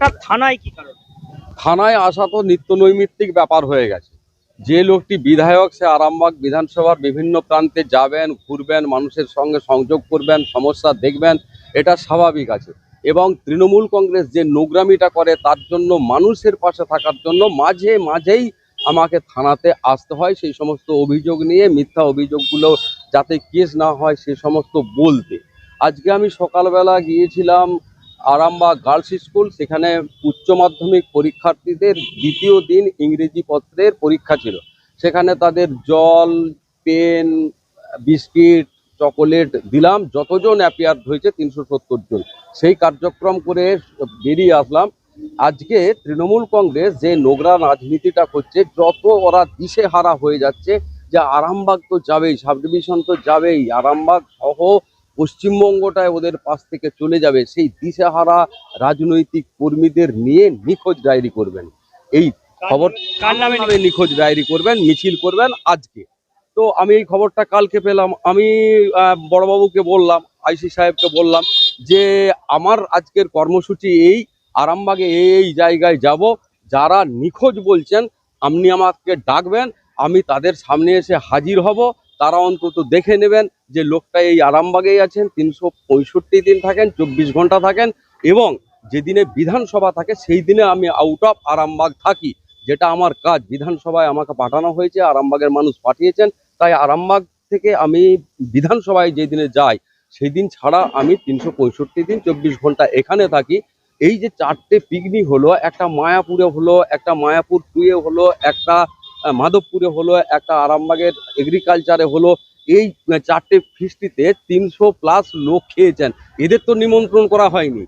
থানায় থানায় আসা তো নিত্য নৈমিত্তিক ব্যাপার হয়ে গেছে। যে লোকটি বিধায়ক, সে আরামবাগ বিধানসভার বিভিন্ন প্রান্তে যাবেন, ঘুরবেন, মানুষের সঙ্গে সংযোগ করবেন, সমস্যা দেখবেন, এটা স্বাভাবিক আছে। এবং তৃণমূল কংগ্রেস যে নোংরামিটা করে, তার জন্য মানুষের পাশে থাকার জন্য মাঝে মাঝেই আমাকে থানাতে আসতে হয়। সেই সমস্ত অভিযোগ নিয়ে, মিথ্যা অভিযোগগুলো যাতে কেস না হয়, সে সমস্ত বলতে। আজকে আমি সকালবেলা গিয়েছিলাম আরামবাগ গার্লস স্কুল, সেখানে উচ্চ মাধ্যমিক পরীক্ষার্থীদের দ্বিতীয় দিন ইংরেজি পত্রের পরীক্ষা ছিল। সেখানে তাদের জল, পেন, বিস্কিট, চকোলেট দিলাম। যতজন অ্যাপিয়ার হয়েছে, তিনশো সত্তর জন। সেই কার্যক্রম করে বেরিয়ে আসলাম। আজকে তৃণমূল কংগ্রেস যে নোংরা রাজনীতিটা করছে, যত ওরা দিশে হারা হয়ে যাচ্ছে, যে আরামবাগ তো যাবেই সাব ডিভিশন তো যাবেই, আরামবাগ সহ পশ্চিমবঙ্গটায় ওদের পাশ থেকে চলে যাবে সেই দিশেহারা রাজনৈতিক কর্মীদের নিয়ে নিখোঁজ ডায়েরি করবেন। এই খবর কার নামে নামে নিখোঁজ ডায়েরি করবেন মিছিল করবেন আজকে। তো আমি এই খবরটা কালকে পেলাম। আমি বড়বাবুকে বললাম আইসি সাহেবকে বললাম যে আমার আজকের কর্মসূচি এই আরামবাগে এই জায়গায় যাব। যারা নিখোঁজ বলছেন আপনি আমাকে ডাকবেন। আমি তাদের সামনে এসে হাজির হব। তারা অন্তত দেখে নেবেন যে লোকটা এই আরামবাগেই আছেন, তিনশো পঁয়ষট্টি দিন থাকেন, চব্বিশ ঘণ্টা থাকেন এবং যেদিনে বিধানসভা থাকে সেই দিনে আমি আউট অফ আরামবাগ থাকি, যেটা আমার কাজ। বিধানসভায় আমাকে পাঠানো হয়েছে, আরামবাগের মানুষ পাঠিয়েছেন, তাই আরামবাগ থেকে আমি বিধানসভায় যেই দিনে যাই সেই দিন ছাড়া আমি তিনশো পঁয়ষট্টি দিন, চব্বিশ ঘণ্টা এখানে থাকি। এই যে চারটে পিকনিক হলো, একটা মায়াপুরে হলো, একটা মায়াপুর টুয়ে হলো, একটা মাধবপুরে হলো একটা আরামবাগের এগ্রিকালচারে হলো এই চারটে ফিস্টিতে তিনশো প্লাস লোক খেয়েছেন। এদের তো নিমন্ত্রণ করা হয়নি।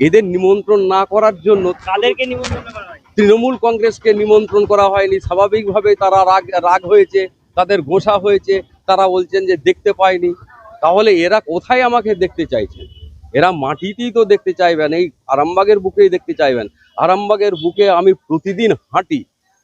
এদের নিমন্ত্রণ না করার জন্য কাদেরকে নিমন্ত্রণ করা হয়? তৃণমূল কংগ্রেসকে নিমন্ত্রণ করা হয়নি। স্বাভাবিকভাবে তারা রাগ রাগ হয়েছে তাদের গোসা হয়েছে তারা বলছেন যে দেখতে পায়নি তাহলে এরা কোথায় আমাকে দেখতে চাইছেন এরা মাটিতেই তো দেখতে চাইবেন এই আরামবাগের বুকেই দেখতে চাইবেন। আরামবাগের বুকে আমি প্রতিদিন হাঁটি।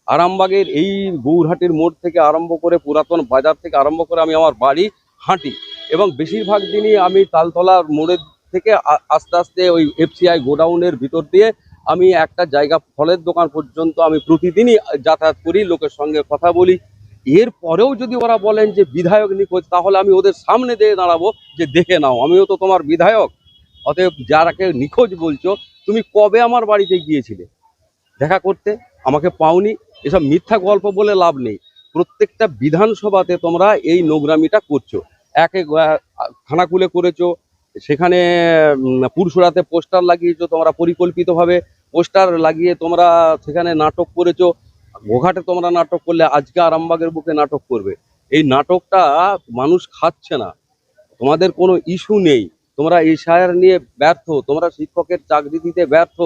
আরামবাগের এই গৌরহাটির মোড় থেকে আরম্ভ করে পুরাতন বাজার থেকে আরম্ভ করে আমি আমার বাড়ি হাঁটি। এবং বেশিরভাগ দিনই আমি তালতলার মোড়ের থেকে আস্তে আস্তে ওই এফসিআই গোডাউনের ভিতর দিয়ে আমি একটা জায়গা ফলের দোকান পর্যন্ত আমি প্রতিদিনই যাতায়াত করি, লোকের সঙ্গে কথা বলি। এর পরেও যদি ওরা বলেন যে বিধায়ক নিখোঁজ, তাহলে আমি ওদের সামনে দিয়ে দাঁড়াবো যে দেখে নাও, আমিও তো তোমার বিধায়ক। অতএব যারাকে নিখোঁজ বলছো, তুমি কবে আমার বাড়িতে গিয়েছিলে? দেখা করতে, আমাকে পাওনি, এসব মিথ্যা গল্প বলে লাভ নেই। প্রত্যেকটা বিধানসভাতে তোমরা এই নোংরামিটা করছ। একে খানাকুলে করেছ সেখানে উম, পুরসুরাতে পোস্টার লাগিয়েছো তোমরা পরিকল্পিতভাবে পোস্টার লাগিয়ে তোমরা সেখানে নাটক করেছ। গোঘাটে তোমরা নাটক করলে আজকে আরামবাগের বুকে নাটক করবে। এই নাটকটা মানুষ খাচ্ছে না। তোমাদের কোনো ইস্যু নেই। তোমরা এশায়ার নিয়ে ব্যর্থ তোমরা শিক্ষকের চাকরি দিতে ব্যর্থ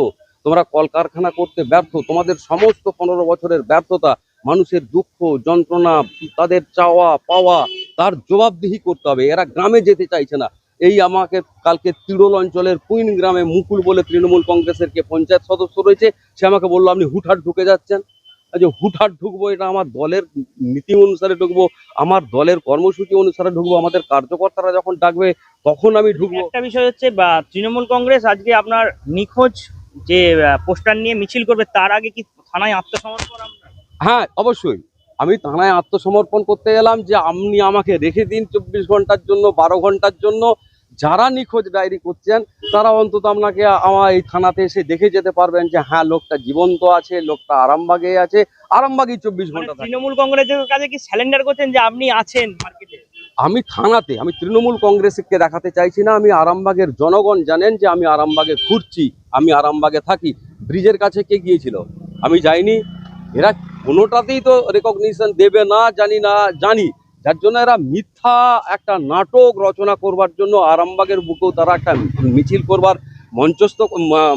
তোমরা কলকারখানা করতে ব্যর্থ তোমাদের সমস্ত পনেরো বছরের ব্যর্থতা মানুষের দুঃখ যন্ত্রণা তাদের চাওয়া পাওয়া তার জবাবদিহি করতে হবে। এরা গ্রামে যেতে চাইছে না। এই আমাকে কালকে তিরোল অঞ্চলের কুইন গ্রামে মুকুল বলে তৃণমূল কংগ্রেসের কে পঞ্চায়েত সদস্য রয়েছে। সে আমাকে বলল আপনি হুটহাট ঢুকে যাচ্ছেন? যে হুটহাট ঢুকবো এটা আমার দলের নীতি অনুসারে ঢুকবো আমার দলের কর্মসূচি অনুসারে ঢুকবো আমাদের কার্যকর্তারা যখন ডাকবে তখন আমি ঢুকবো। একটা বিষয় হচ্ছে বা তৃণমূল কংগ্রেস আজকে আপনার নিখোঁজ যে পোস্টার নিয়ে মিছিল করবে তার আগে কি থানায় আত্মসমর্পণ? হ্যাঁ অবশ্যই। আমি থানায় আত্মসমর্পণ করতে গেলাম যে আপনি আমাকে রেখে দিন চব্বিশ ঘণ্টার জন্য বারো ঘণ্টার জন্য। যারা নিখোঁজ ডায়েরি করছেন তারা অন্তত আপনাকে আমার এই থানাতে এসে দেখে যেতে পারবেন যে হ্যাঁ লোকটা জীবন্ত আছে লোকটা আরামবাগে আছে। আরামবাগই চব্বিশ মানে ঘণ্টা তৃণমূল কংগ্রেসের কাছে কি স্যালেন্ডার করছেন যে আপনি আছেন মার্কেটে আমি থানাতে আমি তৃণমূল কংগ্রেসকে দেখাতে চাইছি না। আমি আরামবাগের জনগণ জানেন যে আমি আরামবাগে ঘুরছি আমি আরামবাগে থাকি। ব্রিজের কাছে কে গিয়েছিল? আমি যাইনি। এরা কোনোটাতেই তো রেকগনিশন দেবে না, জানি না, জানি। যার জন্য এরা মিথ্যা একটা নাটক রচনা করবার জন্য আরামবাগের বুকেও তারা একটা মিছিল করবার মঞ্চস্থ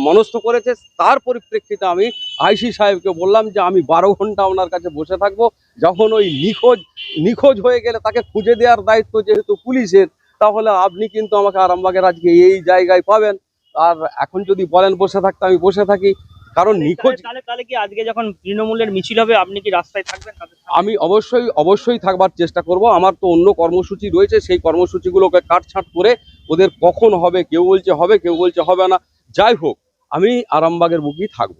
মনস্থ করেছে। তার পরিপ্রেক্ষিতে আমি আইসি সাহেবকে বললাম যে, আমি বারো ঘণ্টা ওনার কাছে বসে থাকব। যখন ওই নিখোঁজ নিখোঁজ হয়ে গেলে তাকে খুঁজে দেওয়ার দায়িত্ব যেহেতু পুলিশের, তাহলে আপনি কিন্তু আমাকে আরামবাগের আজকে এই জায়গায় পাবেন। আর এখন যদি বলেন বসে থাকতে, আমি বসে থাকি। কারণ নিখোঁজ তাহলে- তাহলে কি আজকে যখন তৃণমূলের মিছিল হবে আপনি কি রাস্তায় থাকবেন? আমি অবশ্যই অবশ্যই থাকবার চেষ্টা করব। আমার তো অন্য কর্মসূচি রয়েছে সেই কর্মসূচিগুলোকে কাটছাঁট করে ওদের কখন হবে কেউ বলছে হবে কেউ বলছে হবে না। যাই হোক আমি আরামবাগের বুকেই থাকব।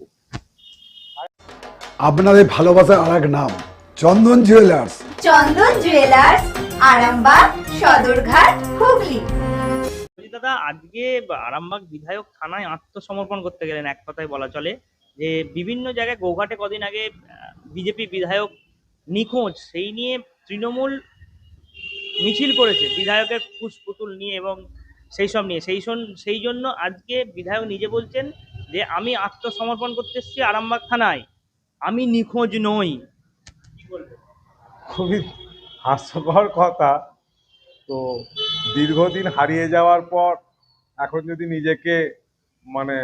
আপনাদের ভালোবাসার আর এক নাম চন্দন জুয়েলার্স। চন্দন জুয়েলার্স আরামবাগ সদরঘাট হুগলি। দাদা, আজকে আরামবাগ বিধায়ক থানায় আত্মসমর্পণ করতে গেলেন, এক কথায় বলা চলে। যে বিভিন্ন জায়গায়, গৌঘাটে কদিন আগে বিজেপি বিধায়ক নিখোঁজ, সেই নিয়ে তৃণমূল মিছিল করেছে, বিধায়কের পুষ্পুতুল নিয়ে এবং সেই সব নিয়ে। সেই সেই জন্য আজকে বিধায়ক নিজে বলছেন যে, আমি আত্মসমর্পণ করতে এসেছি আরামবাগ থানায়। আমি নিখোঁজ নই। খুবই হাস্যকর কথা। তো দীর্ঘদিন হারিয়ে যাওয়ার পর এখন যদি নিজেকে মানে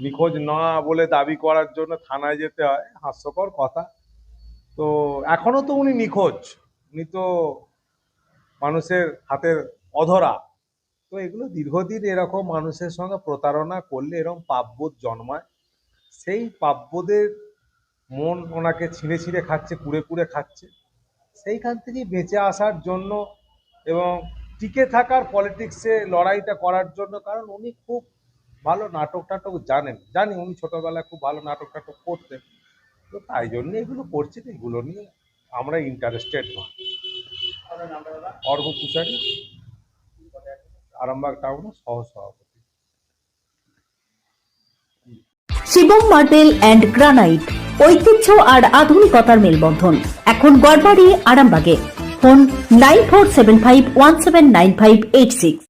নিখোঁজ না বলে দাবি করার জন্য থানায় যেতে হয়, হাস্যকর কথা। তো এখনও তো উনি নিখোঁজ। উনি তো মানুষের হাতের অধরা। তো এগুলো দীর্ঘদিন এরকম মানুষের সঙ্গে প্রতারণা করলে এরকম পাপবোধ জন্মায়। সেই পাপবোধের মন ওনাকে ছিঁড়ে ছিঁড়ে খাচ্ছে কুড়ে কুড়ে খাচ্ছে। সেইখান থেকেই বেঁচে আসার জন্য এবং টিকে থাকার পলিটিক্সে লড়াইটা করার জন্য, কারণ উনি খুব ভালো নাটক টাটক জানেন। জানি উনি ছোটবেলায় খুব ভালো নাটক টাটক করতেন। তো তাই জন্য এগুলো করছেন এগুলো নিয়ে আমরা ইন্টারেস্টেড নয়। অর্ঘ পূজারি, আরামবাগ টাউনের সহ সভাপতি শিবম মার্বেল অ্যান্ড গ্রানাইট ঐতিহ্য আর আধুনিকতার মেলবন্ধন। এখন গড়বাড়ি, আরামবাগে। Phone nine four seven five one seven nine five eight six